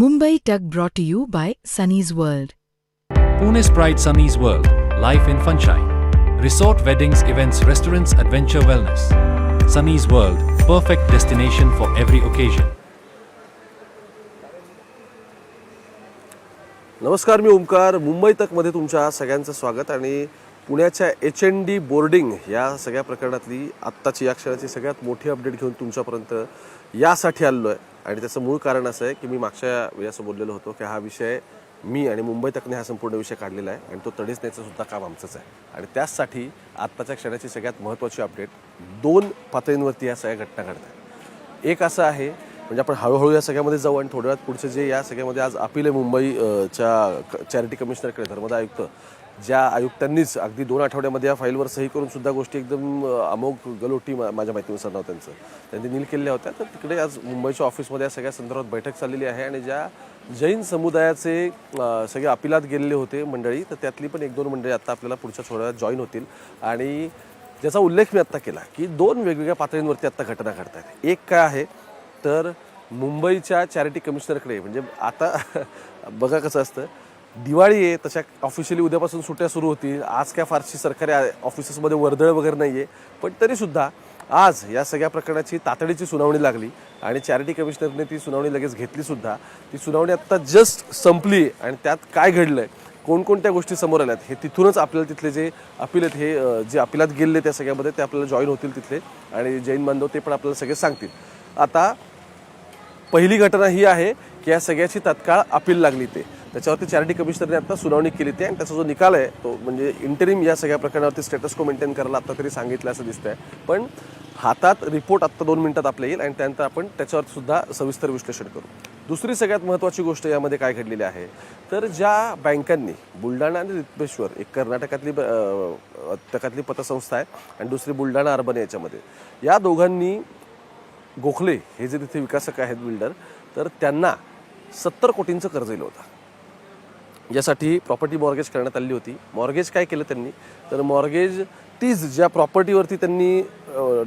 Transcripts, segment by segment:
Mumbai Tug brought to you by Sunny's World. Pune's Pride Sunny's World, Life in Funshine. Resort weddings, events, restaurants, adventure wellness. Sunny's World, perfect destination for every occasion. नमस्कार मी ओमकार मुंबई तकमध्ये तुमच्या सगळ्यांचं स्वागत आणि पुण्याच्या H N D boarding या सगळ्या प्रकरणातली आत्ताची या क्षणाची सगळ्यात मोठी अपडेट घेऊन तुमच्यापर्यंत यासाठी आलेलो आहे आणि त्याचं मूळ कारण असं आहे की मी मागच्या वेळी असं बोललेलो होतो की हा विषय मी आणि मुंबई तकने हा संपूर्ण विषय काढलेला आहे आणि तो तडीच न्यायचं सुद्धा काम आमचंच आहे. आणि त्याचसाठी आत्ताच्या क्षणाची सगळ्यात महत्त्वाची अपडेट दोन पातळींवरती या सगळ्या घटना घडत आहेत. एक असं आहे म्हणजे आपण हळूहळू या सगळ्यामध्ये जाऊ आणि थोड्या वेळात पुढचे जे या सगळ्यामध्ये आज अपील आहे मुंबईच्या चॅरिटी कमिशनरकडे धर्मदा आयुक्त ज्या आयुक्तांनीच अगदी दोन आठवड्यामध्ये या फाईलवर सही करून सुद्धा गोष्टी एकदम अमोघ गलोटी मा- माझ्या माहितीनुसार नाव त्यांचं. त्यांनी नील केलेल्या होत्या. तर तिकडे आज मुंबईच्या ऑफिसमध्ये या सगळ्या संदर्भात बैठक चाललेली आहे आणि ज्या जैन समुदायाचे सगळे अपिलात गेलेले होते मंडळी तर त्यातली पण एक दोन मंडळी आता आपल्याला पुढच्या थोड्या जॉईन होतील. आणि ज्याचा उल्लेख मी आत्ता केला की दोन वेगवेगळ्या पातळींवरती आत्ता घटना घडत आहेत एक काय आहे? तर मुंबईच्या चॅरिटी कमिशनरकडे म्हणजे आता बघा कसं असतं. दिवाळी आहे तशा ऑफिशियली उद्यापासून सुट्ट्या सुरू होतील. आज काय फारशी सरकारी ऑफिसेसमध्ये वर्दळ वगैरे नाही आहे पण तरीसुद्धा आज या सगळ्या प्रकरणाची तातडीची सुनावणी लागली आणि चॅरिटी कमिशनरने ती सुनावणी लगेच घेतलीसुद्धा ती सुनावणी आत्ता जस्ट संपली आणि त्यात काय घडलं आहे कोणकोणत्या गोष्टी समोर आल्यात हे तिथूनच आपल्याला तिथले जे अपील आहेत हे जे अपिलात गेलेले त्या सगळ्यामध्ये ते आपल्याला जॉईन होतील तिथले. आणि जैन बांधव ते पण आपल्याला सगळे सांगतील. आता पहिली घटना ही आहे की या सगळ्याची तत्काळ अपील लागली ते. त्याच्यावरती चॅरिटी कमिशनरने आता सुनावणी केली ती आणि त्याचा जो निकाल आहे तो म्हणजे इंटरिम या सगळ्या प्रकरणावरती स्टेटस को मेंटेन करायला आता तरी सांगितलं असं दिसतंय. पण हातात रिपोर्ट आत्ता दोन मिनिटात आपल्या येईल आणि त्यानंतर आपण त्याच्यावर सुद्धा सविस्तर विश्लेषण करू. दुसरी सगळ्यात महत्त्वाची गोष्ट यामध्ये काय घडलेली आहे? तर ज्या बँकांनी बुलढाणा आणि रित्मेश्वर एक कर्नाटकातली ब- पतसंस्था आहे आणि दुसरी बुलढाणा अर्बन याच्यामध्ये. या दोघांनी गोखले हे जे तिथे विकासक आहेत बिल्डर तर त्यांना सत्तर कोटींचं कर्ज दिलं होतं. यासाठी प्रॉपर्टी मॉर्गेज करण्यात आली होती. मॉर्गेज काय केलं त्यांनी? तर मॉर्गेज तीच ज्या प्रॉपर्टीवरती त्यांनी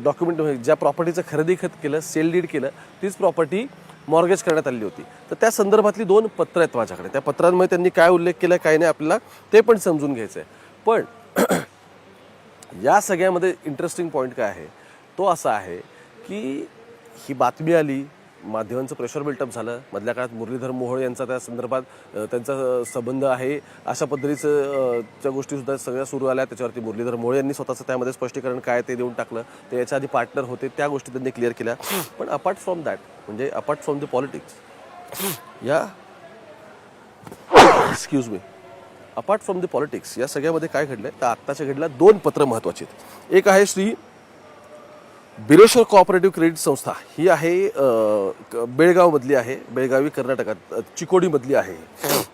डॉक्युमेंट म्हणजे ज्या प्रॉपर्टीचं खरेदी खत केलं सेल डीड केलं तीच प्रॉपर्टी मॉर्गेज करण्यात आली होती. तर त्या संदर्भातली दोन पत्रं आहेत माझ्याकडे. त्या पत्रांमध्ये त्यांनी काय उल्लेख केला काय नाही आपल्याला ते पण समजून घ्यायचं आहे. पण या सगळ्यामध्ये इंटरेस्टिंग पॉईंट काय आहे? तो असा आहे की ही बातमी आली माध्यमांचं प्रेशर बिल्टअप झालं. मधल्या काळात मुरलीधर मोहोळ यांचा त्या संदर्भात त्यांचा संबंध आहे. अशा पद्धतीचं त्या गोष्टीसुद्धा सगळ्या सुरू आल्या. त्याच्यावरती मुरलीधर मोहोळ यांनी स्वतःचं त्यामध्ये स्पष्टीकरण काय ते देऊन टाकलं. ते याच्या आधी पार्टनर होते त्या गोष्टी त्यांनी क्लिअर केल्या. पण अपार्ट फ्रॉम दॅट म्हणजे अपार्ट फ्रॉम द पॉलिटिक्स या excuse me apart from the politics या सगळ्यामध्ये काय घडलं तर आत्ताच्या घडल्या दोन पत्र महत्वाची आहेत. एक आहे श्री बिरेश्वर कोऑपरेटिव्ह क्रेडिट संस्था ही आहे बेळगावमधली आहे बेळगावी कर्नाटकात चिकोडीमधली आहे.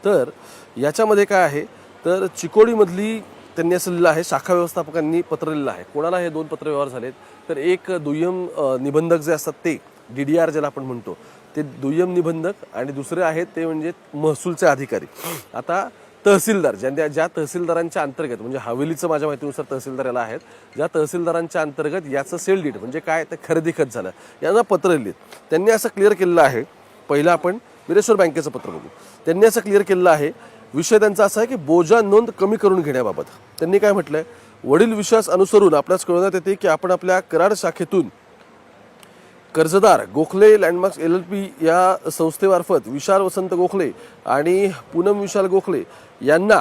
तर याच्यामध्ये काय आहे तर चिकोडीमधली त्यांनी असं लिहिलं आहे शाखा व्यवस्थापकांनी पत्र लिहिलं आहे. कोणाला हे दोन पत्र व्यवहार झालेत? तर एक दुय्यम निबंधक जे असतात ते डी डी आर ज्याला आपण म्हणतो ते दुय्यम निबंधक आणि दुसरे आहेत ते म्हणजे महसूलचे अधिकारी. आता तहसीलदार ज्या ज्या तहसीलदारांच्या अंतर्गत म्हणजे हवेलीचं माझ्या माहितीनुसार तहसीलदार याला आहेत ज्या तहसीलदारांच्या अंतर्गत याचं सेल डीट म्हणजे काय तर खरेदी खत झालं यांना पत्र लिहित त्यांनी असं क्लिअर केलेलं आहे पहिलं आपण बिरेश्वर बँकेचं पत्र बघू. त्यांनी असं क्लिअर केलेलं आहे विषय त्यांचा असा आहे की बोजा नोंद कमी करून घेण्याबाबत. त्यांनी काय म्हटलंय? वडील विश्वास अनुसरून आपल्यास कळवण्यात येते की आपण आपल्या कराड शाखेतून कर्जदार Gokhale landmarks L L P या संस्थेमार्फत विशाल वसंत गोखले आणि पूनम विशाल गोखले यांना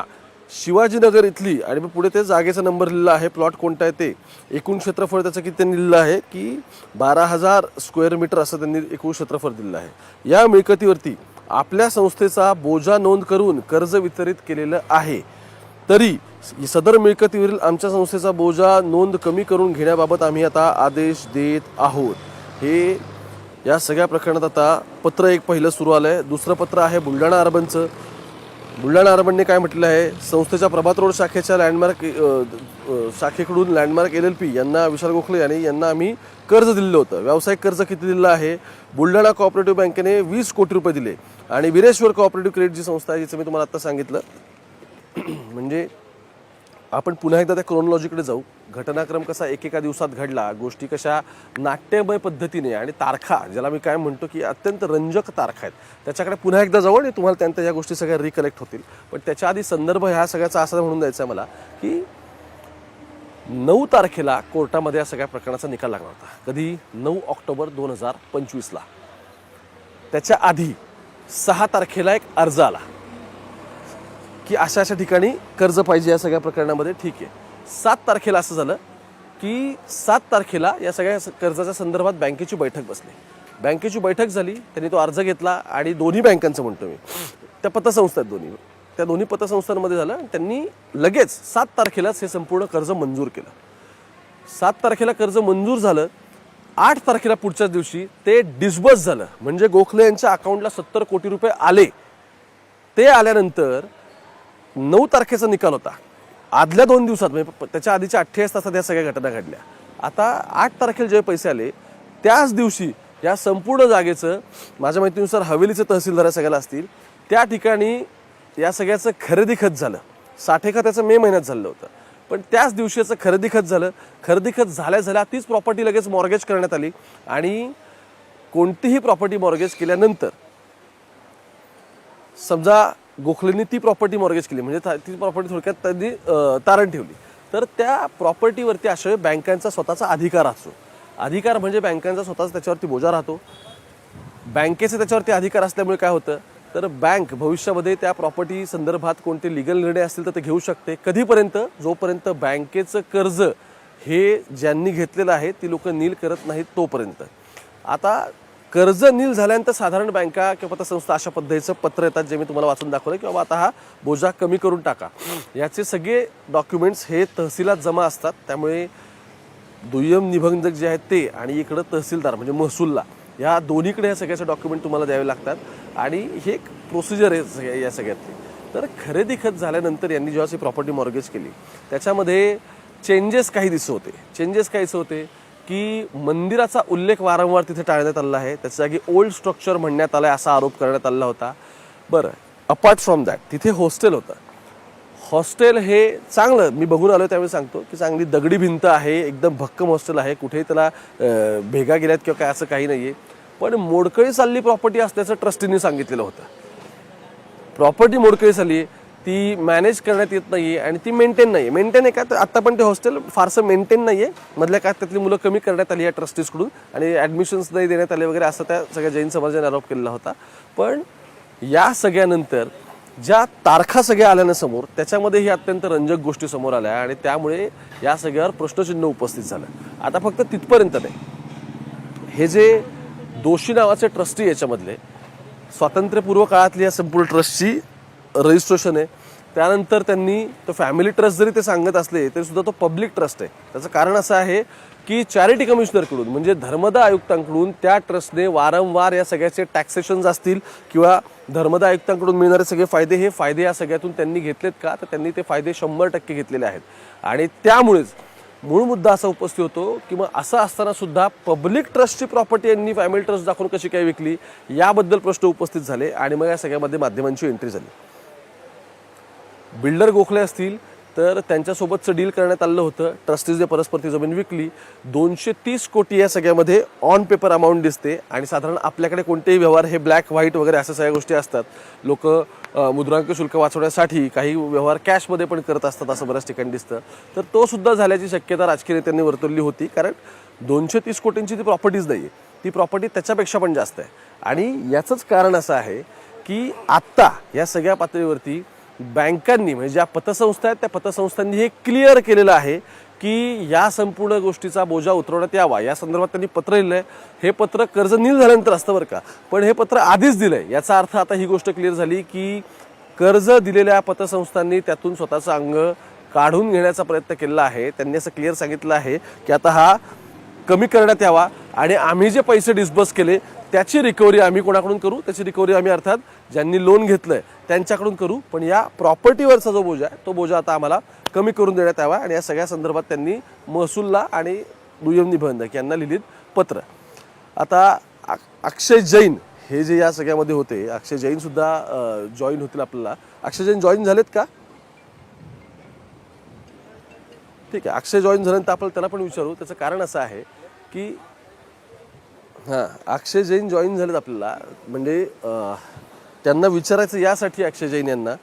शिवाजीनगर इथली आणि मग पुढे ते जागेचा नंबर लिहिला आहे. प्लॉट कोणता आहे ते? एकूण क्षेत्रफळ त्याचं किती त्यांनी लिहिलं आहे की बारा हजार स्क्वेअर मीटर असं त्यांनी एकूण क्षेत्रफळ दिलेलं आहे. या मिळकतीवरती आपल्या संस्थेचा बोजा नोंद करून कर्ज वितरित केलेलं आहे. तरी सदर मिळकतीवरील आमच्या संस्थेचा बोजा नोंद कमी करून घेण्याबाबत आम्ही आता आदेश देत आहोत. हे या सगळ्या प्रकरणात आता पत्र एक पहिलं सुरू आलं आहे दुसरं पत्र आहे बुलढाणा अर्बनचं. बुलढाणा अर्बनने काय म्हटलं आहे? संस्थेच्या प्रभात रोड शाखेच्या लँडमार्क शाखेकडून लँडमार्क एल एल पी यांना विशाल गोखले आणि यांना आम्ही कर्ज दिलेलं होतं. व्यावसायिक कर्ज किती दिलेलं आहे? बुलढाणा कॉपरेटिव्ह बँकेने वीस कोटी रुपये दिले. आणि विरेश्वर कॉपरेटिव्ह क्रेडिट जी संस्था आहे जिचं मी तुम्हाला आत्ता सांगितलं म्हणजे आपण पुन्हा एकदा त्या क्रोनॉलॉजीकडे जाऊ. घटनाक्रम कसा एकेका दिवसात घडला गोष्टी कशा नाट्यमय पद्धतीने आणि तारखा ज्याला मी काय म्हणतो की अत्यंत रंजक तारखा आहेत त्याच्याकडे पुन्हा एकदा जाऊ आणि तुम्हाला त्यांच्या या गोष्टी सगळ्या रिकलेक्ट होतील. पण त्याच्या आधी संदर्भ ह्या सगळ्याचा असा म्हणून द्यायचा आहे मला की नऊ तारखेला कोर्टामध्ये या सगळ्या प्रकरणाचा निकाल लागला होता. कधी? नऊ ऑक्टोबर दोन हजार पंचवीसला. त्याच्या आधी सहा तारखेला एक अर्ज आला. की अशा अशा ठिकाणी कर्ज पाहिजे या सगळ्या प्रकरणामध्ये. ठीक आहे. सात तारखेला असं झालं की सात तारखेला या सगळ्या कर्जाच्या संदर्भात बँकेची बैठक बसली. बँकेची बैठक झाली त्यांनी तो अर्ज घेतला आणि दोन्ही बँकांचं म्हणतो मी. त्या पतसंस्था आहेत दोन्ही. त्या दोन्ही पतसंस्थांमध्ये झालं आणि त्यांनी लगेच सात तारखेलाच हे संपूर्ण कर्ज मंजूर केलं. सात तारखेला कर्ज मंजूर झालं आठ तारखेला पुढच्याच दिवशी ते डिस्बर्स झालं. म्हणजे गोखले यांच्या अकाउंटला सत्तर कोटी रुपये आले. ते आल्यानंतर नऊ तारखेचा निकाल होता. आदल्या दोन दिवसात म्हणजे त्याच्या आधीच्या अठ्ठेचाळीस तासात या सगळ्या घटना घडल्या. आता आठ तारखेला जे पैसे आले त्याच दिवशी या संपूर्ण जागेचं माझ्या माहितीनुसार हवेलीचे तहसीलदार या सगळ्याला असतील त्या ठिकाणी या सगळ्याचं खरेदी खत झालं. साठे खताचं मे महिन्यात झालं होतं. पण त्याच दिवशी याचं खरेदी खत झालं. खरेदी खत झाल्या झाल्या तीच प्रॉपर्टी लगेच मॉर्गेज करण्यात आली आणि कोणतीही प्रॉपर्टी मॉर्गेज केल्यानंतर समजा गोखलेंनी ती प्रॉपर्टी मॉर्गेज केली. म्हणजे ती प्रॉपर्टी थोडक्यात त्यांनी तारण ठेवली. तर त्या प्रॉपर्टीवरती अशा बँकांचा स्वतःचा अधिकार असतो. अधिकार म्हणजे बँकांचा स्वतःचा त्याच्यावरती बोजा राहतो. बँकेचे त्याच्यावरती अधिकार असल्यामुळे काय होतं? तर बँक भविष्यामध्ये त्या प्रॉपर्टी संदर्भात कोणते लिगल निर्णय असतील तर ते घेऊ शकते. कधीपर्यंत? जोपर्यंत बँकेचं कर्ज हे ज्यांनी घेतलेलं आहे ती लोक नील करत नाहीत तोपर्यंत. आता कर्ज नील झाल्यानंतर साधारण बँका किंवा पतसंस्था अशा पद्धतीचं पत्र येतात जे मी तुम्हाला वाचून दाखवलं की बाबा आता हा बोजा कमी करून टाका. याचे सगळे डॉक्युमेंट्स हे तहसीलात जमा असतात. त्यामुळे दुय्यम निबंधक जे आहेत ते आणि इकडं तहसीलदार म्हणजे महसूलला या दोन्हीकडे या सगळ्याचे डॉक्युमेंट तुम्हाला द्यावे लागतात. आणि हे एक प्रोसिजर आहे सगळ्या या सगळ्यातली. तर खरेदी खत झाल्यानंतर यांनी जेव्हा ही प्रॉपर्टी मॉर्गेज केली त्याच्यामध्ये चेंजेस काही दिसत होते. चेंजेस काय होते? की मंदिराचा उल्लेख वारंवार तिथे टाळण्यात आला आहे. त्याच्या जागी ओल्ड स्ट्रक्चर म्हणण्यात आलं असा आरोप करण्यात आला होता. बरं अपार्ट फ्रॉम दॅट तिथे हॉस्टेल होतं. हॉस्टेल हे चांगलं मी बघून आलो त्यावेळी सांगतो की चांगली दगडी भिंत आहे एकदम भक्कम हॉस्टेल आहे. कुठेही त्याला भेगा गेल्यात किंवा काय असं काही नाही आहे पण मोडकळी चालली प्रॉपर्टी असल्याचं ट्रस्टीने सांगितलेलं होतं. प्रॉपर्टी मोडकळी चालली आहे ती मॅनेज करण्यात येत नाही आहे आणि ती मेंटेन नाही आहे मेंटेन आहे का? तर आत्ता पण ते हॉस्टेल फारसं मेंटेन नाही आहे मधल्या काळात त्यातली मुलं कमी करण्यात आली या ट्रस्टीजकडून आणि ॲडमिशन्स नाही देण्यात आले वगैरे असं त्या सगळ्या जैन समाजाने आरोप केलेला होता. पण या सगळ्यानंतर ज्या तारखा सगळ्या आल्या ना समोर त्याच्यामध्ये ही अत्यंत रंजक गोष्टी समोर आल्या आणि त्यामुळे या सगळ्यावर प्रश्नचिन्ह उपस्थित झालं. आता फक्त तिथपर्यंत नाही. हे जे दोषी नावाचे ट्रस्टी याच्यामधले स्वातंत्र्यपूर्व काळातली या संपूर्ण ट्रस्टची रजिस्ट्रेशन आहे. त्यानंतर त्यांनी तो फॅमिली ट्रस्ट जरी ते सांगत असले तरीसुद्धा तो पब्लिक ट्रस्ट आहे. त्याचं कारण असं आहे की चॅरिटी कमिशनरकडून म्हणजे धर्मदा आयुक्तांकडून त्या ट्रस्टने वारंवार या सगळ्याचे टॅक्सेशन्स असतील किंवा धर्मदा आयुक्तांकडून मिळणारे सगळे फायदे हे फायदे या सगळ्यातून त्यांनी घेतलेत का? तर त्यांनी ते फायदे शंभर टक्के घेतलेले आहेत. आणि त्यामुळेच मूळ मुद्दा असा उपस्थित होतो की मग असं असताना सुद्धा पब्लिक ट्रस्टची प्रॉपर्टी यांनी फॅमिली ट्रस्ट दाखवून कशी काय विकली? याबद्दल प्रश्न उपस्थित झाले आणि मग या सगळ्यामध्ये माध्यमांची एंट्री झाली. बिल्डर गोखले असतील तर त्यांच्यासोबतचं डील करण्यात आलं होतं. ट्रस्टीजने परस्पर ती जमीन विकली. दोनशे तीस कोटी या सगळ्यामध्ये ऑन पेपर अमाऊंट दिसते. आणि साधारण आपल्याकडे कोणतेही व्यवहार हे ब्लॅक व्हाईट वगैरे अशा सगळ्या गोष्टी असतात. लोक मुद्रांक शुल्क वाचवण्यासाठी काही व्यवहार कॅशमध्ये पण करत असतात असं बऱ्याच ठिकाणी दिसतं. तर तो सुद्धा झाल्याची शक्यता राजकीय नेत्यांनी वर्तवली होती. कारण दोनशे तीस कोटींची ती प्रॉपर्टीज नाही आहे ती प्रॉपर्टी त्याच्यापेक्षा पण जास्त आहे. आणि याचंच कारण असं आहे की आत्ता या सगळ्या पातळीवरती बँकांनी म्हणजे ज्या पतसंस्था आहेत त्या पतसंस्थांनी हे क्लिअर केलेलं आहे की या संपूर्ण गोष्टीचा बोजा उतरवण्यात यावा. या संदर्भात त्यांनी पत्र लिहिलं आहे. हे पत्र कर्ज नील झाल्यानंतर असतं बरं का. पण हे पत्र आधीच दिलं आहे याचा अर्थ आता ही गोष्ट क्लिअर झाली की कर्ज दिलेल्या पतसंस्थांनी त्यातून स्वतःचं अंग काढून घेण्याचा प्रयत्न केलेला आहे. त्यांनी असं क्लिअर सांगितलं आहे की आता हा कमी करण्यात यावा आणि आम्ही जे पैसे डिस्बर्स केले त्याची रिकव्हरी आम्ही कोणाकडून करू? त्याची रिकव्हरी आम्ही अर्थात ज्यांनी लोन घेतलं आहे त्यांच्याकडून करू. पण या प्रॉपर्टीवरचा जो बोजा आहे तो बोजा आता आम्हाला कमी करून देण्यात यावा आणि या सगळ्या संदर्भात त्यांनी महसूलला आणि दुय्यम निबंधक यांना लिहिलीत पत्र. आता अक्षय जैन हे जे या सगळ्यामध्ये होते अक्षय जैनसुद्धा जॉईन होतील आपल्याला. अक्षय जैन जॉईन झालेत का? ठीक आहे अक्षय जॉईन झाल्यानंतर आपण त्याला पण विचारू. त्याचं कारण असं आहे की हां अक्षय जैन जॉईन झालेत आपल्याला. म्हणजे त्यांना विचारायचं यासाठी अक्षय जैन यांना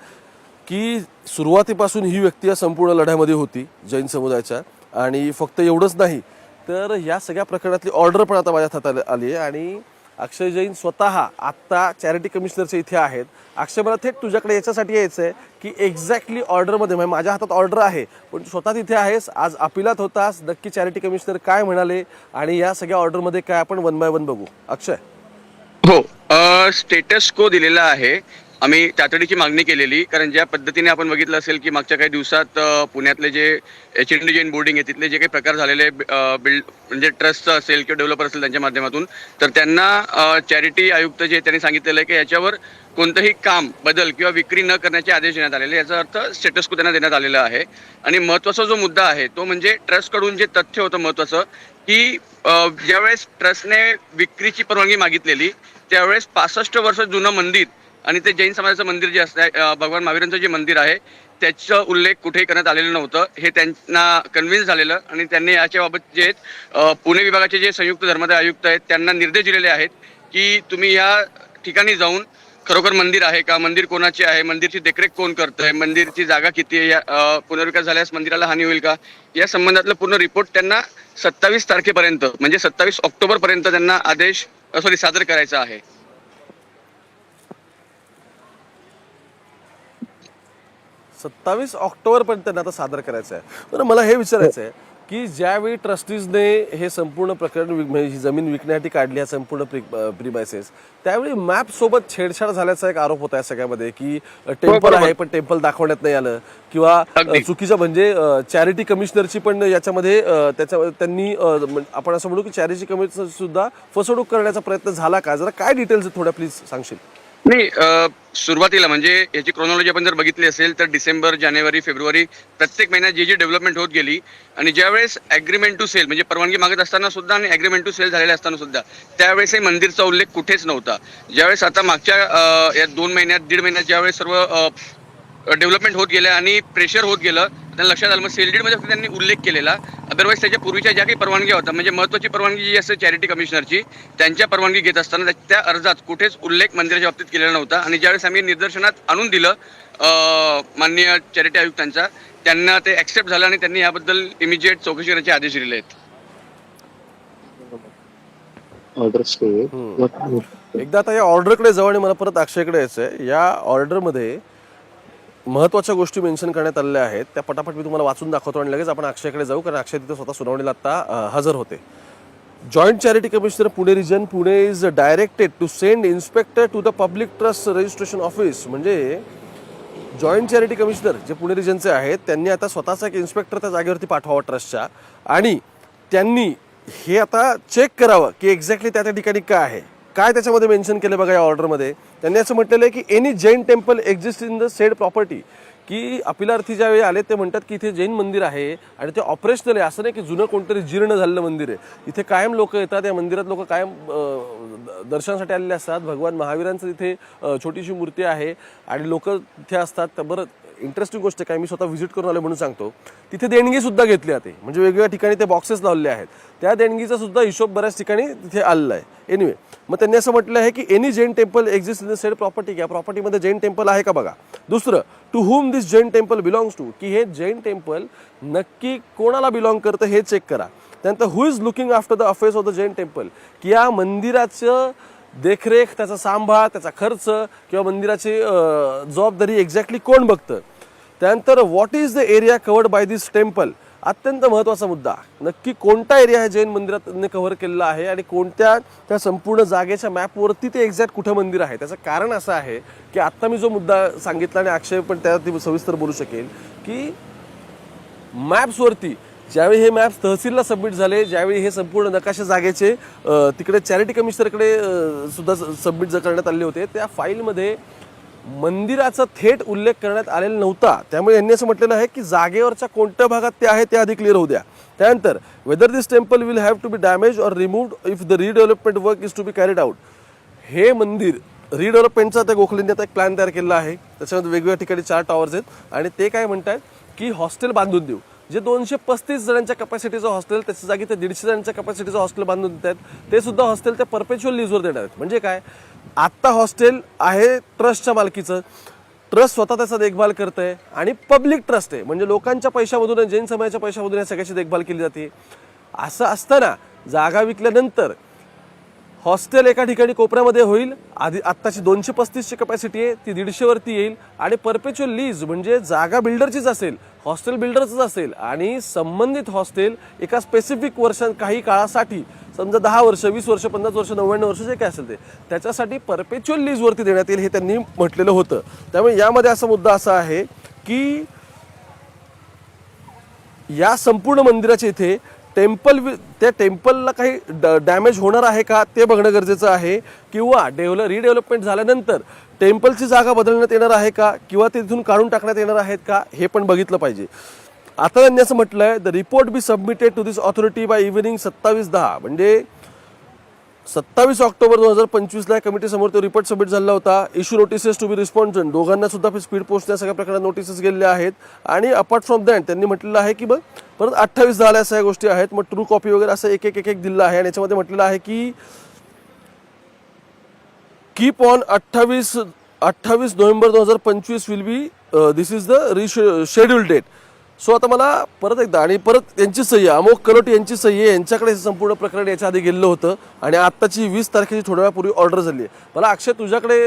की सुरुवातीपासून ही व्यक्ती या संपूर्ण लढ्यामध्ये होती जैन समुदायाच्या. आणि फक्त एवढंच नाही तर या सगळ्या प्रकरणातली ऑर्डर पण आता माझ्या हातात आली आहे. आणि अक्षय जैन स्वतः आत्ता चॅरिटी कमिशनरचे इथे आहेत. अक्षय मला थेट तुझ्याकडे याच्यासाठी यायचं आहे की एक्झॅक्टली ऑर्डरमध्ये म्हणजे माझ्या हातात ऑर्डर आहे पण तू स्वतः तिथे आहेस आज अपिलात होतास नक्की चॅरिटी कमिशनर काय म्हणाले आणि या सगळ्या ऑर्डरमध्ये काय आपण वन बाय वन बघू. अक्षय. हो स्टेटस को दिलेला आहे. आम्ही तातडीची मागणी केलेली कारण ज्या पद्धतीने आपण बघितलं असेल की मागच्या काही दिवसात पुण्यातले जे H N D Jain boarding आहे तिथले जे काही प्रकार झालेले बिल्ड म्हणजे ट्रस्टचं असेल किंवा डेव्हलपर असेल त्यांच्या माध्यमातून तर त्यांना चॅरिटी आयुक्त जे त्यांनी सांगितलेलं आहे की याच्यावर कोणतंही काम बदल किंवा विक्री न करण्याचे आदेश देण्यात आलेले याचा अर्थ स्टेटस को त्यांना देण्यात आलेला आहे. आणि महत्त्वाचा जो मुद्दा आहे तो म्हणजे ट्रस्टकडून जे तथ्य होतं महत्त्वाचं की ज्यावेळेस ट्रस्टने विक्रीची परवानगी मागितलेली त्यावेळेस पासष्ट वर्ष जुनं मंदिर आणि ते जैन समाजाचं मंदिर जे असतं भगवान महावीरांचं जे मंदिर आहे त्याचं उल्लेख कुठेही करण्यात आलेलं नव्हतं. हे त्यांना कन्व्हिन्स झालेलं आणि त्यांनी याच्याबाबत जे आहेत पुणे विभागाचे जे संयुक्त धर्मादाय आयुक्त आहेत त्यांना निर्देश दिलेले आहेत की तुम्ही या ठिकाणी जाऊन खरोखर मंदिर आहे का? मंदिर कोणाचे आहे? मंदिरची देखरेख कोण करतंय? मंदिरची जागा किती आहे? या पुनर्विकास झाल्यास मंदिराला हानी होईल का? या संबंधातलं पूर्ण रिपोर्ट त्यांना सत्तावीस तारखेपर्यंत म्हणजे सत्तावीस ऑक्टोबर पर्यंत त्यांना आदेश सॉरी सादर करायचा आहे. सत्तावीस ऑक्टोबरपर्यंत त्यांना आता सादर करायचं आहे बरं मला हे विचारायचं आहे की ज्यावेळी ट्रस्टीजने हे संपूर्ण प्रकरण म्हणजे ही जमीन विकण्यासाठी काढली आहे संपूर्ण प्रि प्रिमायसेस त्यावेळी मॅप सोबत छेडछाड झाल्याचा एक आरोप होता या सगळ्यामध्ये की टेम्पल. आहे पण टेम्पल दाखवण्यात नाही आलं किंवा. चुकीचं म्हणजे चॅरिटी कमिशनरची पण याच्यामध्ये त्याच्या त्यांनी आपण असं म्हणू की चॅरिटी कमिशनर सुद्धा फसवणूक करण्याचा प्रयत्न झाला का जरा काय डिटेल्स थोड्या प्लीज सांगशील नाही सुरुवातीला म्हणजे याची क्रोनॉलॉजी आपण जर बघितली असेल तर डिसेंबर जानेवारी फेब्रुवारी प्रत्येक महिन्यात जी जी डेव्हलपमेंट होत गेली आणि ज्यावेळेस अग्रीमेंट टू सेल म्हणजे परवानगी मागत असताना सुद्धा आणि अग्रीमेंट टू सेल झालेले असताना सुद्धा त्यावेळेसही मंदिरचा उल्लेख कुठेच नव्हता. ज्यावेळेस आता मागच्या या दोन महिन्यात दीड महिन्यात ज्यावेळेस सर्व डेव्हलपमेंट होत गेलं आणि प्रेशर होत गेलं त्यांना लक्षात आलं. मग सेलडीडमध्ये फक्त त्यांनी उल्लेख केलेला. अदरवाईज त्याच्या पूर्वीच्या ज्या काही परवानग्या होत्या म्हणजे महत्त्वाची परवानगी जी असते चॅरिटी कमिशनरची त्यांच्या परवानगी घेत असताना त्या- अर्जात कुठेच उल्लेख मंदिराच्या बाबतीत केलेला नव्हता. आणि ज्यावेळेस आम्ही निदर्शनात आणून दिलं माननीय चॅरिटी आयुक्तांचा त्यांना ते ऍक्सेप्ट झालं आणि त्यांनी याबद्दल इमिजिएट चौकशी करण्याचे आदेश दिले आहेत. एकदा आता या ऑर्डरकडे जाऊ आणि मला परत अक्षयकडे यायचं आहे या ऑर्डरमध्ये महत्त्वाच्या गोष्टी मेन्शन करण्यात आलेल्या आहेत. त्या पटापट मी तुम्हाला वाचून दाखवतो आणि लगेच आपण अक्षयकडे जाऊ कारण अक्षय तिथे स्वतः सुनावणीला आता हजर होते. Joint charity commissioner Pune region Pune is directed to send inspector to the public trust registration office म्हणजे जॉईंट चॅरिटी कमिशनर जे पुणे रिजनचे आहेत त्यांनी आता स्वतःचा एक इन्स्पेक्टर त्या जागेवरती पाठवावा ट्रस्टच्या आणि त्यांनी हे आता चेक करावं की एक्झॅक्टली त्या त्या ठिकाणी काय आहे. काय त्याच्यामध्ये मेन्शन केलं बघा या ऑर्डरमध्ये त्यांनी असं म्हटलेलं आहे की any Jain temple exist in the said property की अपिलार्थी ज्यावेळी आले ते म्हणतात की इथे जैन मंदिर आहे आणि ते ऑपरेशनल आहे. असं नाही की जुनं कोणतरी जीर्ण झालेलं मंदिर आहे. इथे कायम लोक येतात. या मंदिरात लोक कायम दर्शनासाठी आलेले असतात. भगवान महावीरांचं तिथे छोटीशी मूर्ती आहे आणि लोक तिथे असतात. तर बरं इंटरेस्टिंग गोष्ट काय मी स्वतः व्हिजिट करून आलो म्हणून सांगतो. तिथे देणगीसुद्धा घेतली जाते म्हणजे वेगवेगळ्या ठिकाणी ते बॉक्सेस लावलेले आहेत. त्या देणगीचा सुद्धा हिशोब बऱ्याच ठिकाणी तिथे आलेला आहे. एनिवे मग त्यांनी असं म्हटलं आहे की any Jain temple exist in the said property या प्रॉपर्टीमध्ये जैन टेम्पल आहे का बघा? दुसरं to whom this Jain temple belongs to की हे जैन टेम्पल नक्की कोणाला बिलॉंग करतं हे चेक करा. त्यानंतर who is looking after the affairs of the Jain temple की या मंदिराचं देखरेख त्याचा सांभाळ त्याचा खर्च किंवा मंदिराची जबाबदारी एक्झॅक्टली कोण बघतं? त्यानंतर what is the area covered by this temple अत्यंत महत्त्वाचा मुद्दा. नक्की कोणता एरिया आहे जैन मंदिरातने कव्हर केलेला आहे आणि कोणत्या त्या संपूर्ण जागेच्या मॅपवरती ते एक्झॅक्ट कुठं मंदिर आहे? त्याचं कारण असं आहे की आत्ता मी जो मुद्दा सांगितला आणि अक्षय पण त्यावरती सविस्तर बोलू शकेल की मॅप्सवरती ज्यावेळी हे मॅप्स तहसीलला सबमिट झाले ज्यावेळी हे संपूर्ण नकाशा जागेचे तिकडे चॅरिटी कमिशनरकडे सुद्धा सबमिट करण्यात आले होते. त्या फाईलमध्ये मंदिराचा थेट उल्लेख करण्यात आलेला नव्हता. त्यामुळे यांनी असं म्हटलेलं आहे की जागेवरच्या कोणत्या भागात ते आहे ते आधी क्लिअर होऊ द्या. त्यानंतर whether this temple will have to be damage or removed if the redevelopment work is to be carried out हे मंदिर रिडेव्हलपमेंटचा त्या गोखलेंनी आता एक प्लॅन तयार केलेला आहे. त्याच्यामध्ये वेगवेगळ्या ठिकाणी चार टॉवर्स आहेत. आणि ते काय म्हणतात की हॉस्टेल बांधून देऊ. जे दोनशे पस्तीस जणांच्या कॅपॅसिटीचं हॉस्टेल त्याच्या जागी ते दीडशे जणांच्या कॅपॅसिटीचं हॉस्टेल बांधून देत आहेत. ते सुद्धा हॉस्टेल ते परपेच्युअल लीजवर देणार आहेत. म्हणजे काय? आत्ता हॉस्टेल आहे ट्रस्टच्या मालकीचं. ट्रस्ट स्वतः त्याचा देखभाल करत आहे आणि पब्लिक ट्रस्ट आहे. म्हणजे लोकांच्या पैशामधून जैन समाजाच्या पैशामधून या सगळ्याची देखभाल केली जाते. असं असताना जागा विकल्यानंतर हॉस्टेल एका ठिकाणी कोपऱ्यामध्ये होईल. आधी आत्ताची दोनशे पस्तीसची कपॅसिटी आहे ती दीडशेवरती येईल. आणि परपेच्युअल लीज म्हणजे जागा बिल्डरचीच असेल हॉस्टेल बिल्डरचंच असेल आणि संबंधित हॉस्टेल एका स्पेसिफिक वर्षां काही काळासाठी समजा दहा वर्ष वीस वर्ष पन्नास वर्ष नव्याण्णव वर्ष जे काय असेल ते त्याच्यासाठी परपेच्युअल लीजवरती देण्यात येईल हे त्यांनी म्हटलेलं होतं. त्यामुळे यामध्ये असा मुद्दा असा आहे की या संपूर्ण मंदिराच्या इथे टेम्पल वि- त्या टेम्पलला काही ड- डॅमेज होणार आहे का ते बघणं गरजेचं आहे किंवा डेव्हलप रिडेव्हलपमेंट झाल्यानंतर टेम्पलची जागा बदलण्यात येणार आहे का किंवा ते तिथून काढून टाकण्यात येणार आहेत का हे पण बघितलं पाहिजे. आता त्यांनी असं म्हटलं आहे the report be submitted to this authority by evening सत्तावीस दहा. म्हणजे सत्तावीस ऑक्टोबर दोन हजार पंचवीसला या कमिटीसमोर तो रिपोर्ट सबमिट झाला होता. Issue notices to be response दोघांना सुद्धा स्पीड पोस्ट या सगळ्या प्रकारात नोटिसेस गेलेल्या आहेत. आणि अपार्ट फ्रॉम दॅट त्यांनी म्हटलेलं आहे की बघ परत अठ्ठावीस झाल्या या गोष्टी आहेत. मग ट्रू कॉपी वगैरे असं एक एक एक एक दिलं आहे. आणि याच्यामध्ये म्हटलेलं आहे की कीप ऑन अठ्ठावीस अठ्ठावीस नोव्हेंबर दोन हजार पंचवीस will be this is the reschedule date so आता मला परत एकदा आणि परत यांची सही आहे अमोक कलोट यांची सही आहे यांच्याकडे संपूर्ण प्रकरण याच्या आधी गेलेलं होतं. आणि आत्ताची वीस तारखेची थोड्या वेळापूर्वी ऑर्डर झाली आहे. मला अक्षय तुझ्याकडे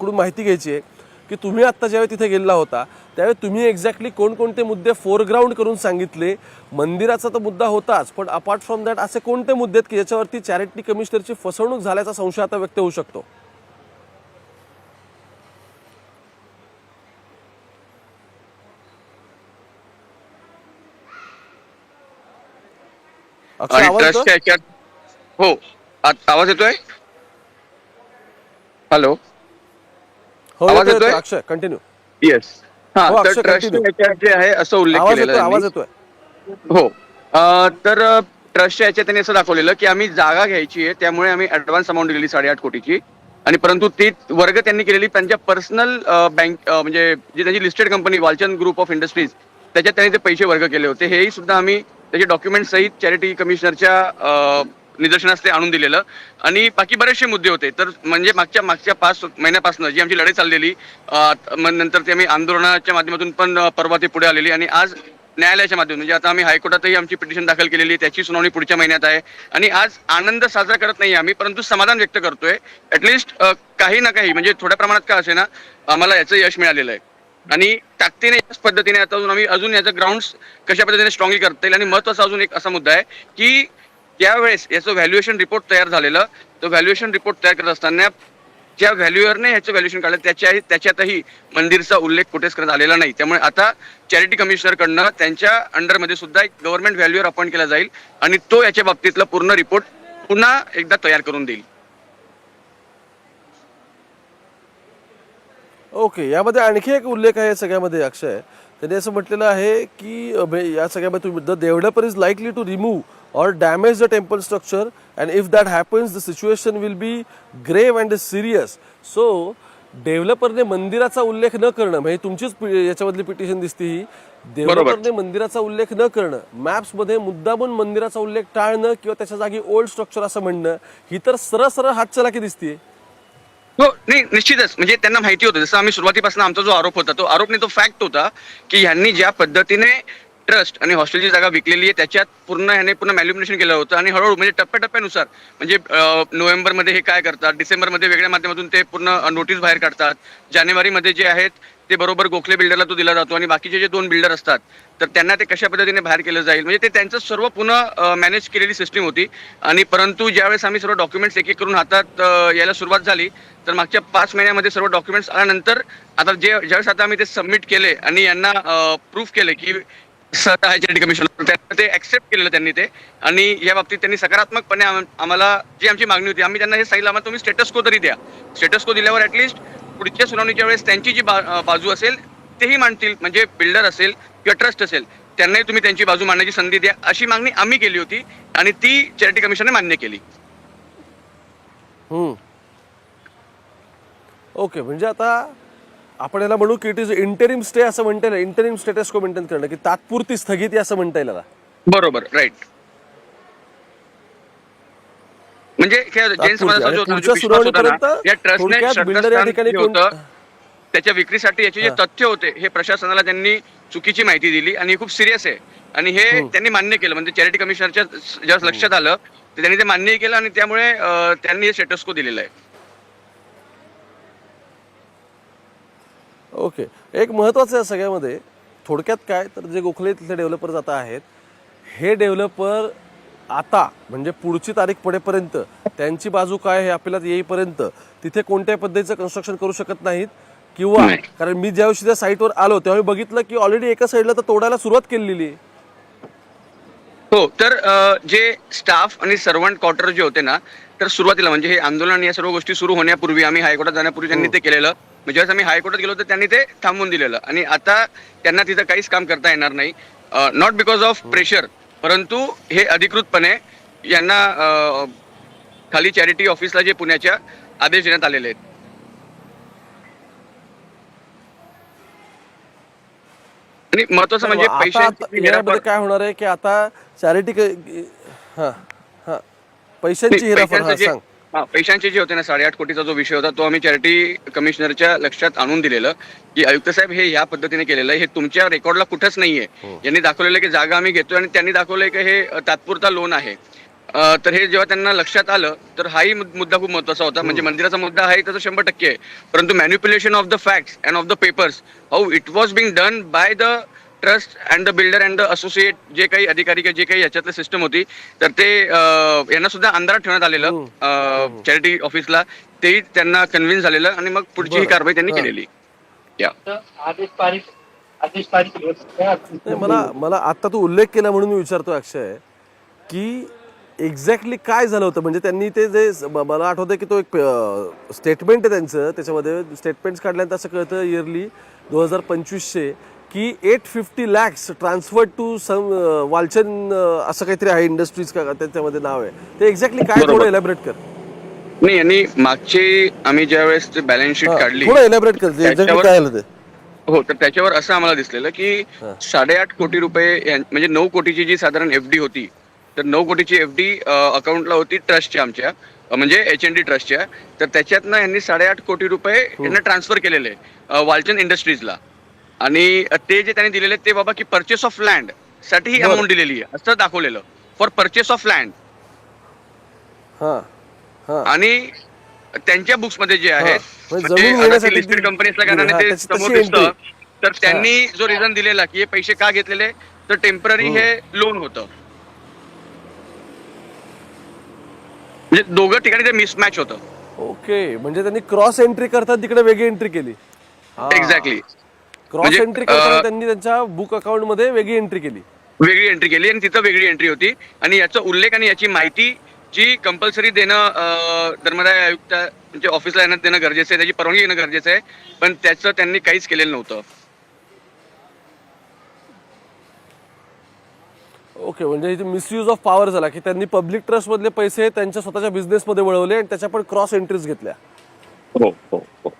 कडून माहिती घ्यायची आहे. की तुम्ही आत्ता ज्यावेळी तिथे गेलेला होता त्यावेळी तुम्ही एक्झॅक्टली कोणकोणते मुद्दे फोरग्राऊंड करून सांगितले? मंदिराचा तर मुद्दा होताच पण अपार्ट फ्रॉम दॅट असे कोणते मुद्दे आहेत की ज्याच्यावरती चॅरिटी कमिशनरची फसवणूक झाल्याचा संशय आता व्यक्त होऊ शकतो? हो आवाज येतोय? हॅलो आवाज येतोय? अक्षय कंटिन्यू येस हा हो, तर अक्षय, ट्रस्टच्या continue. याच्यात जे आहे असं उल्लेख आवाज केलेला येतोय आवाज. येतोय हो अं, तर ट्रस्टच्या याच्यात त्यांनी असं दाखवलेलं की आम्ही जागा घ्यायची आहे त्यामुळे आम्ही ऍडव्हान्स अमाऊंट दिलेली साडेआठ कोटीची आणि परंतु ती वर्ग त्यांनी केलेली त्यांच्या पर्सनल बँक म्हणजे जी त्यांची listed company Walchand group of industries त्याच्यात त्यांनी ते पैसे वर्ग केले होते हेही सुद्धा आम्ही त्याचे डॉक्युमेंट सहित चॅरिटी कमिशनरच्या निदर्शनास ते आणून दिलेलं. आणि बाकी बरेचसे मुद्दे होते. तर म्हणजे मागच्या मागच्या पाच महिन्यापासून जी आमची लढाई चाललेली मग नंतर ते आम्ही आंदोलनाच्या माध्यमातून पण परवा ते पुढे आलेली. आणि आज न्यायालयाच्या माध्यमातून म्हणजे आता आम्ही हायकोर्टातही आमची पिटिशन दाखल केलेली त्याची सुनावणी पुढच्या महिन्यात आहे. आणि आज आनंद साजरा करत नाही आम्ही परंतु समाधान व्यक्त करतोय. ऍटलिस्ट काही ना काही म्हणजे थोड्या प्रमाणात का असे ना आम्हाला याचं यश मिळालेलं आहे. आणि ताकदीने याच पद्धतीने आता अजून आम्ही अजून याचं ग्राउंड कशा पद्धतीने स्ट्रॉंगली करता येईल आणि महत्त्वाचा अजून एक असा मुद्दा आहे की त्यावेळेस याचं व्हॅल्युएशन रिपोर्ट तयार झालेलं तो व्हॅल्युएशन रिपोर्ट तयार करत असताना ज्या व्हॅल्युअरने ह्याचं व्हॅल्युएशन काढलं त्याच्या त्याच्यातही मंदिरचा उल्लेख कुठेच करण्यात आलेला नाही. त्यामुळे आता चॅरिटी कमिशनरकडनं त्यांच्या अंडरमध्ये सुद्धा एक गव्हर्नमेंट व्हॅल्युअर अपॉइंट केला जाईल आणि तो याच्या बाबतीतला पूर्ण रिपोर्ट पुन्हा एकदा तयार करून देईल. ओके यामध्ये आणखी एक उल्लेख आहे सगळ्यामध्ये अक्षय. त्यांनी असं म्हटलेलं आहे की या सगळ्यामध्ये तुम्ही the developer is likely to remove or damage the temple structure and if that happens the situation will be grave and serious so डेव्हलपरने मंदिराचा उल्लेख न करणं म्हणजे तुमचीच याच्यामधली पिटिशन दिसते ही डेव्हलपरने मंदिराचा उल्लेख न करणं मॅप्समध्ये मुद्दामून मंदिराचा उल्लेख टाळणं किंवा त्याच्या जागी ओल्ड स्ट्रक्चर असं म्हणणं ही तर सरळ सरळ हातचलाकी दिसते हो नाही निश्चितच. म्हणजे त्यांना माहिती होतं. जसं आम्ही सुरुवातीपासून आमचा जो आरोप होता तो आरोप नाही तो फॅक्ट होता की ह्यांनी ज्या पद्धतीने ट्रस्ट आणि हॉस्टेलची जागा विकलेली आहे त्याच्यात पूर्ण ह्याने पूर्ण मॅल्युमिनेशन केलं होतं आणि हळूहळू म्हणजे टप्प्याटप्प्यानुसार म्हणजे नोव्हेंबरमध्ये हे काय करतात डिसेंबरमध्ये वेगळ्या माध्यमातून ते पूर्ण नोटीस बाहेर काढतात जानेवारीमध्ये जे आहेत ते बरोबर गोखले बिल्डरला तो दिला जातो आणि बाकीचे जे दोन बिल्डर असतात तर त्यांना ते कशा पद्धतीने बाहेर केलं जाईल म्हणजे ते त्यांचं सर्व पुन्हा मॅनेज केलेली सिस्टीम होती आणि परंतु ज्यावेळेस आम्ही सर्व डॉक्युमेंट्स एक एक करून हातात यायला सुरुवात झाली तर मागच्या पाच महिन्यामध्ये सर्व डॉक्युमेंट्स आल्यानंतर आता जे ज्यावेळेस आता आम्ही ते सबमिट केले आणि यांना प्रूफ केले की स्वतः कमिशन त्यांना ते ऍक्सेप्ट केलेलं त्यांनी ते. आणि या बाबतीत त्यांनी सकारात्मकपणे आम्हाला जी आमची मागणी होती आम्ही त्यांना हे सांगितलं आम्हाला तुम्ही स्टेटस को तरी द्या. स्टेटस को दिल्यावर ॲटलिस्ट पुढच्या सुनावणीच्या वेळेस त्यांची जी बा- बाजू असेल तेही मांडतील. म्हणजे बिल्डर असेल किंवा ट्रस्ट असेल त्यांनाही तुम्ही त्यांची बाजू मांडण्याची संधी द्या अशी मागणी आम्ही केली होती. आणि ती चॅरिटी कमिशनने मान्य केली. ओके म्हणजे आता आपण याला म्हणू की इट इज इंटरिम स्टे असं म्हणता येईल. इंटरिम स्टेटस को मेंटेन करणं की तात्पुरती स्थगिती असं म्हणता येईल बरोबर राईट म्हणजे त्याच्या विक्रीसाठी याचे जे तथ्य होते हे प्रशासनाला त्यांनी चुकीची माहिती दिली आणि हे खूप सिरियस आहे. आणि हे त्यांनी मान्य केलं म्हणजे चॅरिटी कमिशनरच्या जेव्हा लक्षात आलं तर त्यांनी ते मान्य केलं आणि त्यामुळे त्यांनी हे स्टेटस को दिलेलं आहे. ओके. एक महत्वाचं आहे सगळ्यामध्ये थोडक्यात काय तर जे गोखले तिथले डेव्हलपर आता आहेत हे डेव्हलपर आता म्हणजे पुढची तारीख पडेपर्यंत त्यांची बाजू काय हे आपल्याला येईपर्यंत तिथे कोणत्याही पद्धतीचं कन्स्ट्रक्शन करू शकत नाहीत किंवा. कारण मी ज्या दिवशी त्या साईटवर आलो तेव्हा मी बघितलं की ऑलरेडी एका साईडला तर तोडायला सुरुवात केलेली आहे. हो तर जे स्टाफ आणि सर्वंट क्वार्टर जे होते ना तर सुरुवातीला म्हणजे हे आंदोलन या सर्व गोष्टी सुरू होण्यापूर्वी आम्ही हायकोर्टात जाण्यापूर्वी त्यांनी ते केलेलं. म्हणजे ज्यावेळेस आम्ही हायकोर्टात गेलो तर त्यांनी ते थांबवून दिलेलं. आणि आता त्यांना तिथं काहीच काम करता येणार नाही. नॉट बिकॉज ऑफ प्रेशर परंतु हे अधिकृतपणे यांना खाली चॅरिटी ऑफिसला जे पुण्याच्या आदेश देण्यात आलेले आहेत. आणि महत्वाचं म्हणजे पैशांची काय होणार आहे की आता चॅरिटी हा हा. पैशांची पैशांचं जे सांग हा, पैशांचे जे होते ना साडेआठ कोटीचा जो विषय होता तो आम्ही चॅरिटी कमिशनरच्या लक्षात आणून दिलेलं. की आयुक्त साहेब हे या पद्धतीने केलेलं आहे. हे तुमच्या रेकॉर्डला कुठंच नाहीये. यांनी दाखवलेलं की जागा आम्ही घेतोय आणि त्यांनी दाखवलंय की हे तात्पुरता लोन आहे. तर हे जेव्हा त्यांना लक्षात आलं तर हाही मुद- मुद्दा खूप महत्त्वाचा होता. म्हणजे मंदिराचा मुद्दा आहे त्याचा शंभर टक्के आहे. परंतु manipulation of the facts and of the papers how it was being done by the trust and the builder and the associate जे काही अधिकारी किंवा जे काही याच्यातलं सिस्टम होती तर ते यांना सुद्धा अंधारात ठेवण्यात आलेलं चॅरिटी ऑफिसला तेही त्यांना कन्व्हिन्स झालेलं आणि मग पुढची ही. कारवाई त्यांनी हा. केलेली. या. आदेश तारीख आदेश तारीख नाही मला मला आता तू उल्लेख केला म्हणून मी विचारतो अक्षय की एक्झॅक्टली काय झालं होतं? म्हणजे त्यांनी ते जे मला आठवतं की तो एक स्टेटमेंट आहे त्यांचं. त्याच्यामध्ये स्टेटमेंट्स काढल्यानंतर असं कळतं इयरली दोन हजार पंचवीसशे की eight fifty lakhs transfer to some Walchand असं काहीतरी आहे इंडस्ट्रीज का त्याच्यामध्ये नाव आहे. ते एक्झॅक्टली काय. थोडं एलॅबरेट कर. नाही आणि मागची आम्ही ज्या वेळेस बॅलन्स शीट हा, काढली थोडं एलॅबरेट कर एक्झॅक्टली काय ते. हो तर त्याच्यावर असं आम्हाला दिसलेलं की साडेआठ कोटी रुपये म्हणजे नऊ कोटीची जी साधारण एफ डी होती तर नऊ कोटीची एफ डी अकाउंटला होती ट्रस्टच्या आमच्या म्हणजे एच एन डी ट्रस्टच्या तर त्याच्यातनं यांनी साडेआठ कोटी रुपये यांना ट्रान्सफर केलेले वालचंद इंडस्ट्रीजला आणि ते जे त्यांनी दिलेले ते बाबा की परचेस ऑफ लँडसाठी ही. अमाऊंट दिलेली आहे असं दाखवलेलं. फॉर परचेस ऑफ लँड हां हां. आणि त्यांच्या बुक्समध्ये जे आहेत म्हणजे लिस्टेड कंपनी असल्या ते समोर दिसतं. तर त्यांनी जो रिझन दिलेला की हे पैसे का घेतलेले तर टेंपररी हे लोन होतं. म्हणजे दोघं ठिकाणी ते मिसमॅच होतं. ओके म्हणजे त्यांनी क्रॉस एंट्री करताना तिकडे वेगळी एंट्री केली. एक्झॅक्टली क्रॉस म्हणजे, एंट्री करताना अं, त्यांनी त्यांच्या बुक अकाउंटमध्ये वेगळी एंट्री केली. वेगळी एंट्री केली आणि तिथं वेगळी एंट्री होती. आणि याचा उल्लेख आणि याची माहिती जी कंपल्सरी देणं अं, धर्मदाय आयुक्त म्हणजे ऑफिसला येणं देणं गरजेचं आहे त्याची परवानगी घेणं गरजेचं आहे पण त्याचं त्यांनी काहीच केलेलं नव्हतं. ओके म्हणजे इथे मिसयूज ऑफ पॉवर झाला की त्यांनी पब्लिक ट्रस्ट मधले पैसे त्यांच्या स्वतःच्या बिझनेस मध्ये वळवले आणि त्याच्या पण क्रॉस एंट्रीज घेतल्या. हो हो हो.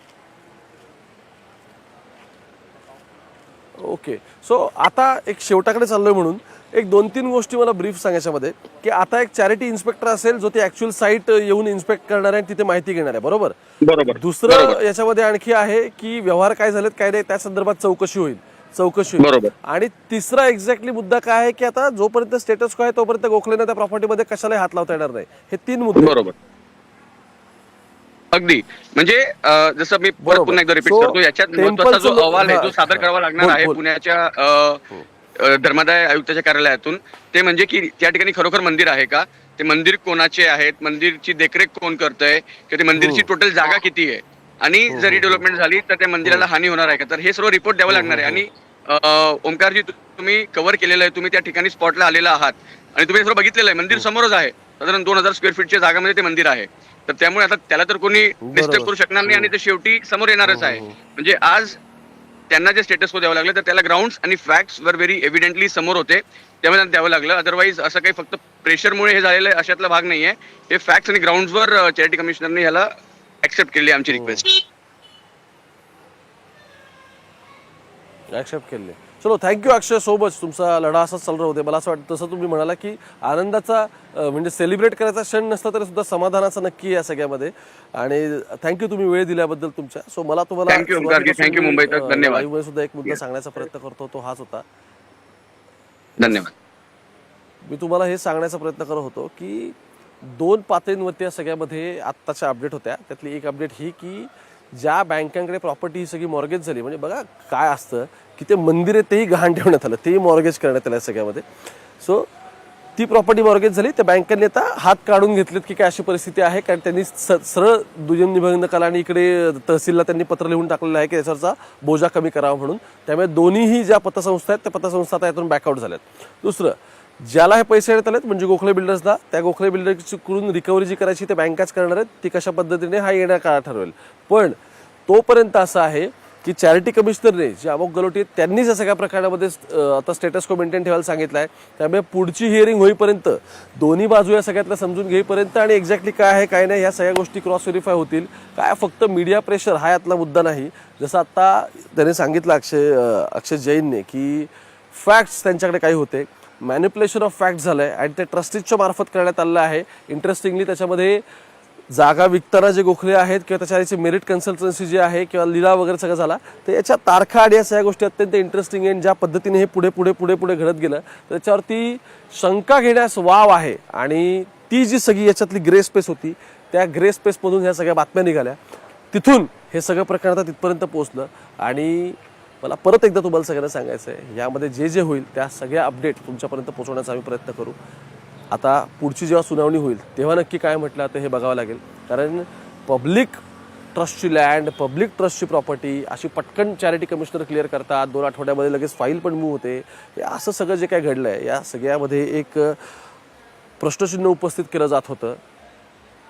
ओके सो आता एक शेवटाकडे चाललोय म्हणून एक दोन तीन गोष्टी मला ब्रीफ सांगायच्यामध्ये की आता एक चॅरिटी इन्स्पेक्टर असेल जो ते ऍक्च्युअल साईट येऊन इन्स्पेक्ट करणार आहे तिथे माहिती घेणार आहे बरोबर? बरोबर. दुसरं. याच्यामध्ये आणखी आहे की व्यवहार काय झालेत काय नाही त्या संदर्भात चौकशी होईल. चौकशी होईल. बरोबर. आणि तिसरा एक्झॅक्टली मुद्दा काय आहे की आता जोपर्यंत स्टेटस काय तोपर्यंत गोखलेनं त्या प्रॉपर्टीमध्ये कशालाही हात लावता येणार नाही. हे तीन मुद्दे. बरोबर. अगदी. म्हणजे जसं मी परत. पुन्हा एकदा रिपीट करतो याच्यात महत्त्वाचा जो अहवाल आहे हा, जो सादर हा. करावा लागणार आहे. पुण्याच्या अं, धर्मादाय आयुक्ताच्या कार्यालयातून ते म्हणजे की त्या ठिकाणी खरोखर मंदिर आहे का? ते मंदिर कोणाचे आहेत? मंदिरची देखरेख कोण करतंय? किंवा ते मंदिरची टोटल जागा किती आहे? आणि जरी डेव्हलपमेंट झाली तर त्या मंदिराला हानी होणार आहे का? तर हे सर्व रिपोर्ट द्यावं लागणार आहे. आणि ओमकारजी तुम्ही कव्हर केलेलं आहे तुम्ही त्या ठिकाणी स्पॉटला आलेला आहात. आणि तुम्ही हे सर्व बघितलेलं आहे. मंदिर समोरच आहे. साधारण दोन हजार स्क्वेअर फीटच्या जागामध्ये ते मंदिर आहे. तर त्यामुळे आता त्याला तर कोणी डिस्टर्ब करू शकणार नाही आणि ते शेवटी समोर येणारच आहे. म्हणजे आज त्यांना जे स्टेटस को द्यावं लागलं तर त्याला ग्राउंड आणि फॅक्ट्स वर व्हेरी एव्हिडेंटली समोर होते. त्यामुळे त्यांना द्यावं लागलं. अदरवाईज असं काही फक्त प्रेशरमुळे हे झालेलं आहे अशातला भाग नाहीये. हे फॅक्ट्स आणि ग्राउंडवर चॅरिटी कमिशनरने ह्याला ऍक्सेप्ट केली आमची रिक्वेस्ट ऍक्सेप्ट केले. चलो थँक्यू अक्षय सो मच तुमचा लढा असाच चालू होते मला असं वाटतं तसं तुम्ही म्हणाला की आनंदाचा म्हणजे सेलिब्रेट करायचा क्षण नसता तरी सुद्धा समाधानाचा नक्की या सगळ्यामध्ये. आणि थँक्यू तुम्ही वेळ दिल्याबद्दल तुमच्या. सो मला तुम्हाला Thank you, ओंकारजी. सुरुवातीपासून Thank you, मी, मुंबई तक. अं, धन्यवाद. live मध्ये सुद्धा एक मुद्दा सांगण्याचा प्रयत्न करतो तो हाच होता. धन्यवाद. मी तुम्हाला हे सांगण्याचा प्रयत्न करत होतो की दोन पातळींवरती या सगळ्यामध्ये आत्ताच्या अपडेट होत्या. त्यातली एक अपडेट ही की ज्या बँकांकडे प्रॉपर्टी ही सगळी मॉर्गेज झाली म्हणजे बघा काय असतं की ते मंदिर आहे तेही गहाण ठेवण्यात आलं तेही मॉर्गेज करण्यात आलं सगळ्यामध्ये. सो ती प्रॉपर्टी मॉर्गेज झाली त्या बँकांनी आता हात काढून घेतलेत की काय अशी परिस्थिती आहे कारण त्यांनी स- सरळ दुय्यम निबंधकाला आणि इकडे तहसीलला त्यांनी पत्र लिहून टाकलेलं आहे की त्याच्यावरचा बोजा कमी करावा म्हणून. त्यामुळे दोन्हीही ज्या पतसंस्था आहेत त्या पतसंस्था आता यातून बॅकआउट झाल्यात. दुसरं ज्याला हे पैसे देण्यात आलेत म्हणजे गोखले बिल्डर्सला त्या गोखले बिल्डर्सकडून रिकव्हरी जी करायची ते बँकाच करणार आहेत ती कशा पद्धतीने हा येण्या काळ ठरवेल. पण तोपर्यंत असं आहे की चॅरिटी कमिशनरने जे अमोक गलोटी आहेत, त्यांनीच या सगळ्या प्रकरणामध्ये आता स्टेटस को मेंटेन ठेवायला सांगितलं आहे त्यामुळे पुढची हिअरिंग होईपर्यंत दोन्ही बाजू या सगळ्यातल्या समजून घेईपर्यंत आणि एक्झॅक्टली काय आहे काय नाही ह्या सगळ्या गोष्टी क्रॉस व्हेरीफाय होतील. काय फक्त मीडिया प्रेशर हा यातला मुद्दा नाही. जसं आत्ता त्याने सांगितलं अक्षय अक्षय जैनने की फॅक्ट्स त्यांच्याकडे काही होते. मॅन्युप्युलेशन ऑफ फॅक्ट झालं आहे आणि ते ट्रस्टीजच्या मार्फत करण्यात आलेलं आहे. इंटरेस्टिंगली त्याच्यामध्ये जागा विकताना जे गोखले आहेत किंवा त्याच्या मेरिट कन्सल्टन्सी जी आहे किंवा लिला वगैरे सगळं झाला तर याच्या तारखा आणि या सगळ्या गोष्टी अत्यंत इंटरेस्टिंग आहे ज्या पद्धतीने हे पुढे पुढे पुढे पुढे घडत गेलं त्याच्यावरती शंका घेण्यास वाव आहे. आणि ती जी सगळी याच्यातली ग्रे स्पेस होती त्या ग्रे स्पेसमधून ह्या सगळ्या बातम्या निघाल्या. तिथून हे सगळं प्रकरण आता तिथपर्यंत पोहोचलं. आणि मला परत एकदा तुम्हाला सगळ्यांना सांगायचं आहे यामध्ये जे जे होईल त्या सगळ्या अपडेट तुमच्यापर्यंत पोहोचवण्याचा आम्ही प्रयत्न करू. आता पुढची जेव्हा सुनावणी होईल तेव्हा नक्की काय म्हटलं तर हे बघावं लागेल. कारण पब्लिक ट्रस्टची लँड पब्लिक ट्रस्टची प्रॉपर्टी अशी पटकन चॅरिटी कमिशनर क्लिअर करतात. दोन आठवड्यामध्ये लगेच फाईल पण मूव होते. हे असं सगळं जे काय घडलं आहे या सगळ्यामध्ये एक प्रश्नचिन्ह उपस्थित केलं जात होतं.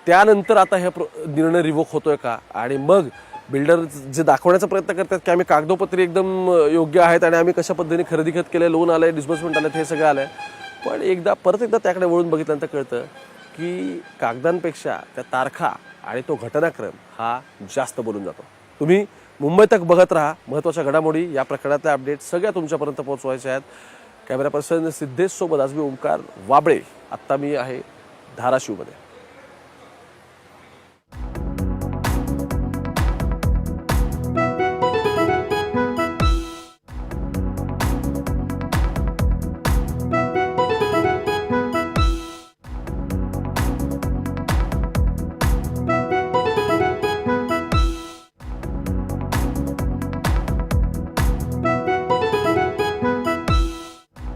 त्यानंतर आता हे प्र- निर्णय रिवोक होतोय का? आणि मग बिल्डर जे दाखवण्याचा प्रयत्न करतात की आम्ही कागदोपत्री एकदम योग्य आहेत आणि आम्ही कशा पद्धतीने खरेदी खत केलं लोन आलंय डिस्बर्समेंट आलं हे सगळं आलंय. पण एकदा परत एकदा त्याकडे वळून बघितल्यानंतर कळतं की कागदांपेक्षा त्या तारखा आणि तो घटनाक्रम हा जास्त बोलून जातो. तुम्ही मुंबई तक बघत राहा महत्त्वाच्या घडामोडी या प्रकरणातल्या अपडेट सगळ्या तुमच्यापर्यंत पोहोचवायच्या आहेत. कॅमेरा पर्सन सिद्धेश सोबत आज मी ओंकार वाबळे. आत्ता मी आहे धाराशिवमध्ये.